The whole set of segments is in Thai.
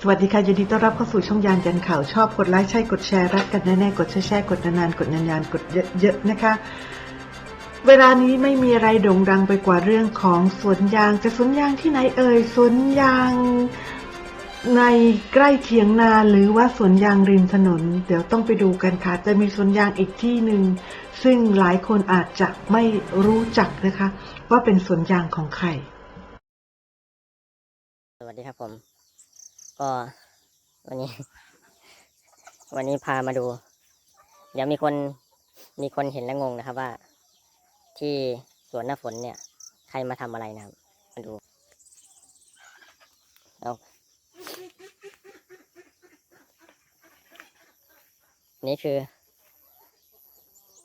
สวัสดีค่ะยินดีต้อนรับเข้าสู่ช่องยานยันข่าวชอบกดไลค์ใช่กดแชร์รักกันแน่ๆกดแชร์ๆกดนานๆกดนานๆกดเยอะๆนะคะ เวลานี้ไม่มีอะไรโด่งดังไปกว่าเรื่องของสวนยางจะสวนยางที่ไหนเอ่ยสวนยางในใกล้เถียงนาหรือว่าสวนยางริมถนน เดี๋ยวต้องไปดูกันค่ะ จะมีสวนยางอีกที่หนึ่งซึ่งหลายคนอาจจะไม่รู้จักนะคะ ว่าเป็นสวนยางของใคร สวัสดีครับผม ก็วันนี้ วันนี้พามาดู เดี๋ยวมีคนมีคนเห็นแล้วงงนะครับว่า ที่สวนหน้าฝนเนี่ย ใครมาทำอะไรนะครับ มาดูเอานี่คือ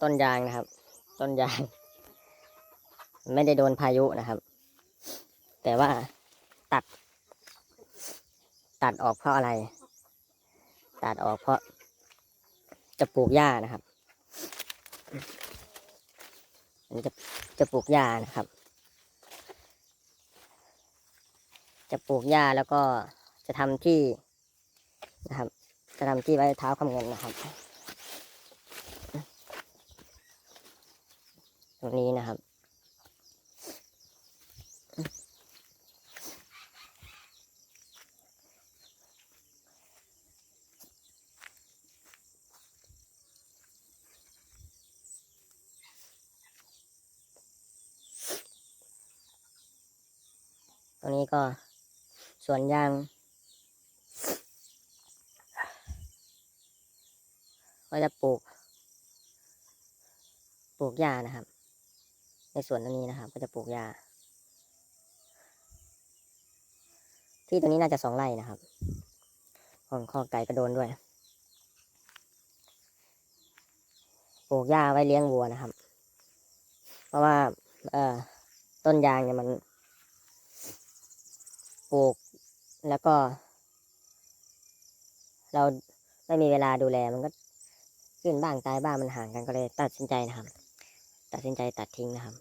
ต้นยางนะครับ ต้นยาง ไม่ได้โดนพายุนะครับ แต่ว่าตัด ตัดออกเพราะอะไร ตัดออกเพราะ จะปลูกหญ้านะครับอันนี้จะจะปลูกหญ้านะครับ จะปลูกหญ้าแล้วก็จะทำที่นะครับ จะทำที่ไว้เท้าคำเงินนะครับ ตรงนี้นะครับ ตรงนี้ก็สวนยาง ก็จะปลูก ปลูกหญ้านะครับ ในสวนตรงนี้นะครับ ก็จะปลูกหญ้าที่ตรงนี้น่าจะสองไร่นะครับ ของข้อไก่กระโดนด้วย ปลูกหญ้าไว้เลี้ยงวัวนะครับ เพราะว่า เอ่อ ต้นยางเนี่ยมัน ปลูก แล้วก็ เราไม่มีเวลาดูแลมันก็ขึ้นบ้างตายบ้างมันห่างกันก็เลยตัดสินใจนะครับ ตัดสินใจตัดทิ้งนะครับ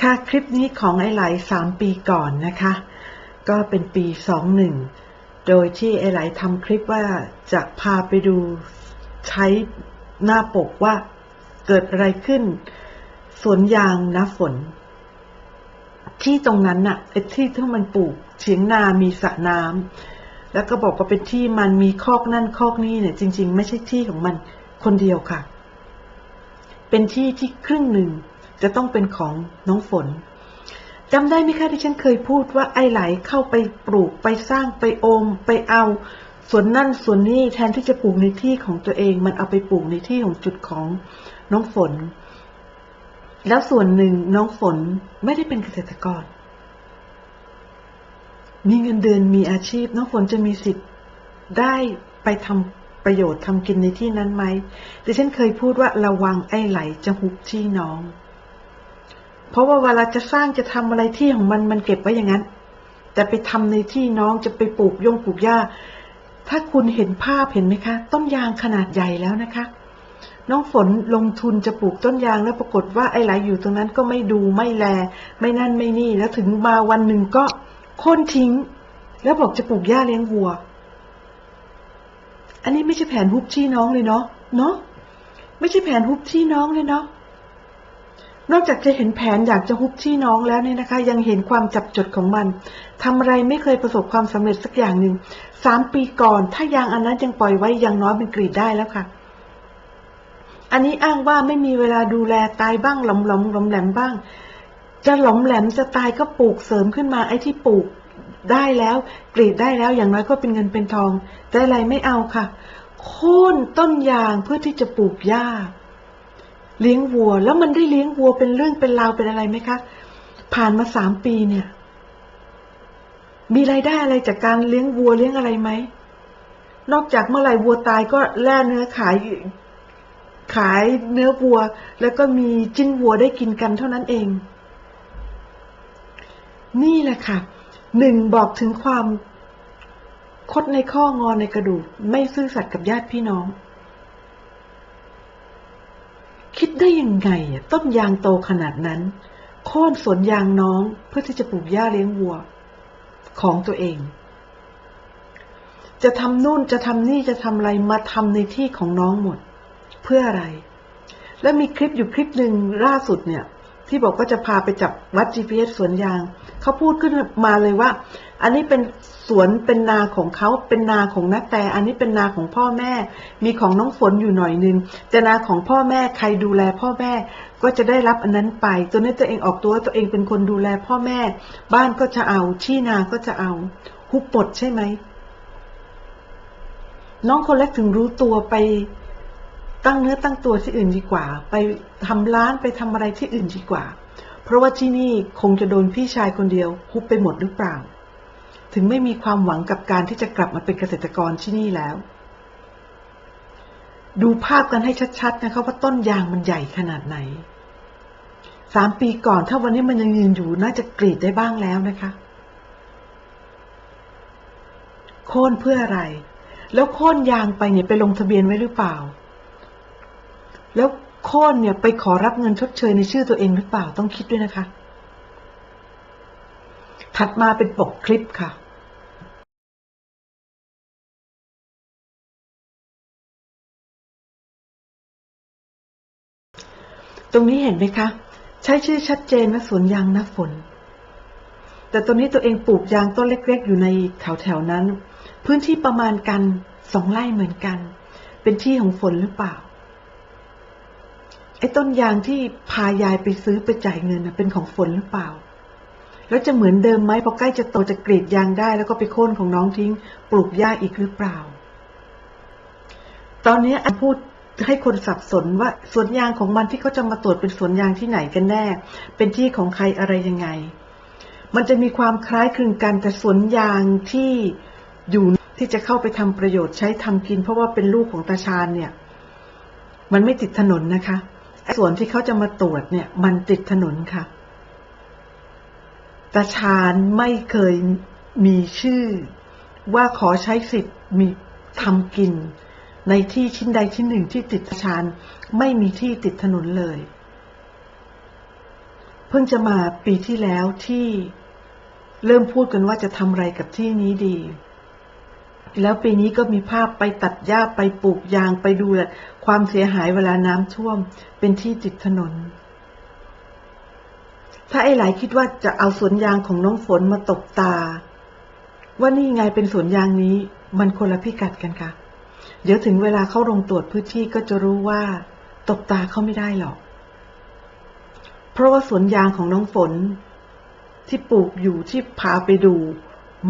ค่ะคลิปนี้ของไอไหลสามปีก่อนนะคะ ก็เป็นปีสองหนึ่งโดยที่ไอไหลทำคลิปว่าจะพาไปดูใช้ หน้าปกว่า เกิดอะไรขึ้น สวนยางนะฝน ที่ตรงนั้นน่ะไอ้ที่ที่มันปลูกเฉียงนามีสระน้ำแล้วก็บอกว่าเป็นที่มันมีคอกนั่นคอกนี่เนี่ย จริง ๆ ไม่ใช่ที่ของมันคนเดียวค่ะ เป็นที่ที่ครึ่งหนึ่งจะต้องเป็นของน้องฝนจำได้ไหมคะที่ฉันเคยพูดว่าไอ้ไหลเข้าไปปลูกไปสร้างไปโอม ไปเอา ส่วนนั่นส่วนนี้แทนที่จะปลูกในที่ของตัวเอง มันเอาไปปลูกในที่ของจุดของน้องฝน แล้วส่วนหนึ่งน้องฝนไม่ได้เป็นเกษตรกร มีเงินเดือนมีอาชีพ น้องฝนจะมีสิทธิ์ได้ไปทำประโยชน์ทำกินในที่นั้นไหมดิฉันเคยพูดว่าระวังไอ้ไหลจะหุบที่น้อง เพราะว่าเวลาจะสร้างจะทำอะไรที่ของมันมันเก็บไว้อย่างนั้น แต่ไปทำในที่น้องจะไปปลูกย่งปลูกหญ้า ถ้าคุณเห็นภาพเห็นไหมคะ ต้นยางขนาดใหญ่แล้วนะคะ น้องฝนลงทุนจะปลูกต้นยางแล้วปรากฏว่าไอ้ไหลอยู่ตรงนั้นก็ไม่ดูไม่แล ไม่นั่นไม่นี่แล้วถึงมาวันหนึ่งก็โค่นทิ้ง แล้วบอกจะปลูกหญ้าเลี้ยงวัว อันนี้ไม่ใช่แผนฮุบที่น้องเลยเนาะเนาะไม่ใช่แผนฮุบที่น้องเลยเนาะ นอกจากจะเห็นแผนอยากจะฮุบที่น้องแล้วเนี่ยนะคะ ยังเห็นความจับจดของมันทำอะไรไม่เคยประสบความสำเร็จสักอย่างหนึ่งสามปีก่อน ถ้ายางอันนั้นยังปล่อยไว้อยังน้อยมันกรีดได้แล้วค่ะ อันนี้อ้างว่าไม่มีเวลาดูแลตายบ้างหลอมหลอมหลอมแหลมบ้าง จะหลอมแหลมจะตายก็ปลูกเสริมขึ้นมาไอ้ที่ปลูกได้แล้วกรีดได้แล้วอย่างน้อยก็เป็นเงินเป็นทอง แต่อะไรไม่เอาค่ะ โค่นต้นยางเพื่อที่จะปลูกหญ้า เลี้ยงวัว แล้วมันได้เลี้ยงวัวเป็นเรื่องเป็นราวเป็นอะไรไหมคะ ผ่านมาสามปีเนี่ย มีรายได้อะไรจากการเลี้ยงวัวเลี้ยงอะไรไหม นอกจากเมื่อไหร่วัวตายก็แล่เนื้อขายขายเนื้อวัว แล้วก็มีจิ้นวัวได้กินกันเท่านั้นเอง นี่แหละค่ะหนึ่งบอกถึงความคดในข้องอในกระดูก ไม่ซื่อสัตย์กับญาติพี่น้อง คิดได้ยังไงอะต้นยางโตขนาดนั้นโค่นสวนยางน้องเพื่อที่จะปลูกหญ้าเลี้ยงวัว ของตัวเอง จะทำนู่นจะทำนี่จะทำอะไรมาทำในที่ของน้องหมด เพื่ออะไร และมีคลิปอยู่คลิปหนึ่งล่าสุดเนี่ย ที่บอกว่าจะพาไปจับวัด GPS สวนยาง เขาพูดขึ้นมาเลยว่า อันนี้เป็นสวนเป็นนาของเขาเป็นนาของนักแต่ อันนี้เป็นนาของพ่อแม่ มีของน้องฝนอยู่หน่อยนึงแต่นาของพ่อแม่ใครดูแลพ่อแม่ ก็จะได้รับอันนั้นไปตัวนี้ตัวเองออกตัวตัวเองเป็นคนดูแลพ่อแม่ บ้านก็จะเอา ที่นาก็จะเอาหุบปดใช่ไหมน้องคนเล็กถึงรู้ตัวไป ตั้งเนื้อตั้งตัวที่อื่นดีกว่า ไปทำร้านไปทำอะไรที่อื่นดีกว่า เพราะว่าที่นี่คงจะโดนพี่ชายคนเดียวฮุบไปหมดหรือเปล่า ถึงไม่มีความหวังกับการที่จะกลับมาเป็นเกษตรกรที่นี่แล้ว ดูภาพกันให้ชัดๆนะคะว่าต้นยางมันใหญ่ขนาดไหนสามปีก่อนถ้าวันนี้มันยังยืนอยู่น่าจะกรีดได้บ้างแล้วนะคะ โค่นเพื่ออะไร แล้วโค่นยางไปเนี่ยไปลงทะเบียนไว้หรือเปล่า แล้วโค่นเนี่ยไปขอรับเงินชดเชยในชื่อตัวเองหรือเปล่าต้องคิดด้วยนะคะ ถัดมาเป็นปกคลิปค่ะตรงนี้เห็นไหมคะ ใช้ชื่อชัดเจนว่าสวนยางนักฝน แต่ตรงนี้ตัวเองปลูกยางต้นเล็ก ๆ อยู่ในแถวๆนั้น พื้นที่ประมาณกันสองไร่เหมือนกัน เป็นที่ของฝนหรือเปล่า ไอ้ต้นยางที่พายายไปซื้อไปจ่ายเงินน่ะเป็นของฝนหรือเปล่า แล้วจะเหมือนเดิมไหมพอใกล้จะโตจะกรีดยางได้ แล้วก็ไปโค่นของน้องทิ้ง ปลูกหญ้าอีกหรือเปล่า ตอนนี้อันพูดให้คนสับสนว่าสวนยางของมันที่เขาจะมาตรวจเป็นสวนยางที่ไหนกันแน่ เป็นที่ของใครอะไรยังไง มันจะมีความคล้ายคลึงกันแต่สวนยางที่อยู่ที่จะเข้าไปทำประโยชน์ใช้ทำกิน เพราะว่าเป็นลูกของตาชาญเนี่ย มันไม่ติดถนนนะคะ ส่วนที่เขาจะมาตรวจเนี่ย มันติดถนนค่ะตาชาญไม่เคยมีชื่อ ว่าขอใช้สิทธิ์มีทำกิน ในที่ชิ้นใดชิ้นหนึ่งที่ติดตาชาญไม่มีที่ติดถนนเลย เพิ่งจะมาปีที่แล้วที่เริ่มพูดกันว่าจะทำอะไรกับที่นี้ดี แล้วปีนี้ก็มีภาพไปตัดหญ้าไปปลูกยางไปดูแลความเสียหายเวลาน้ำท่วม เป็นที่ติดถนน ถ้าไอ้หลายคิดว่าจะเอาสวนยางของน้องฝนมาตกตา ว่านี่ไงเป็นสวนยางนี้ มันคนละพิกัดกันค่ะ เดี๋ยวถึงเวลาเข้าลงตรวจพื้นที่ก็จะรู้ว่าตกตาเขาไม่ได้หรอก เพราะว่าสวนยางของน้องฝน ที่ปลูกอยู่ที่พาไปดู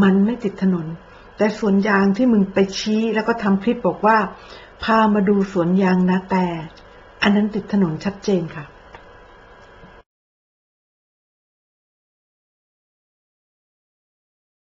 มันไม่ติดถนน แต่สวนยางที่มึงไปชี้แล้วก็ทำคลิปบอกว่า พามาดูสวนยางนะแต่ อันนั้นติดถนนชัดเจนค่ะ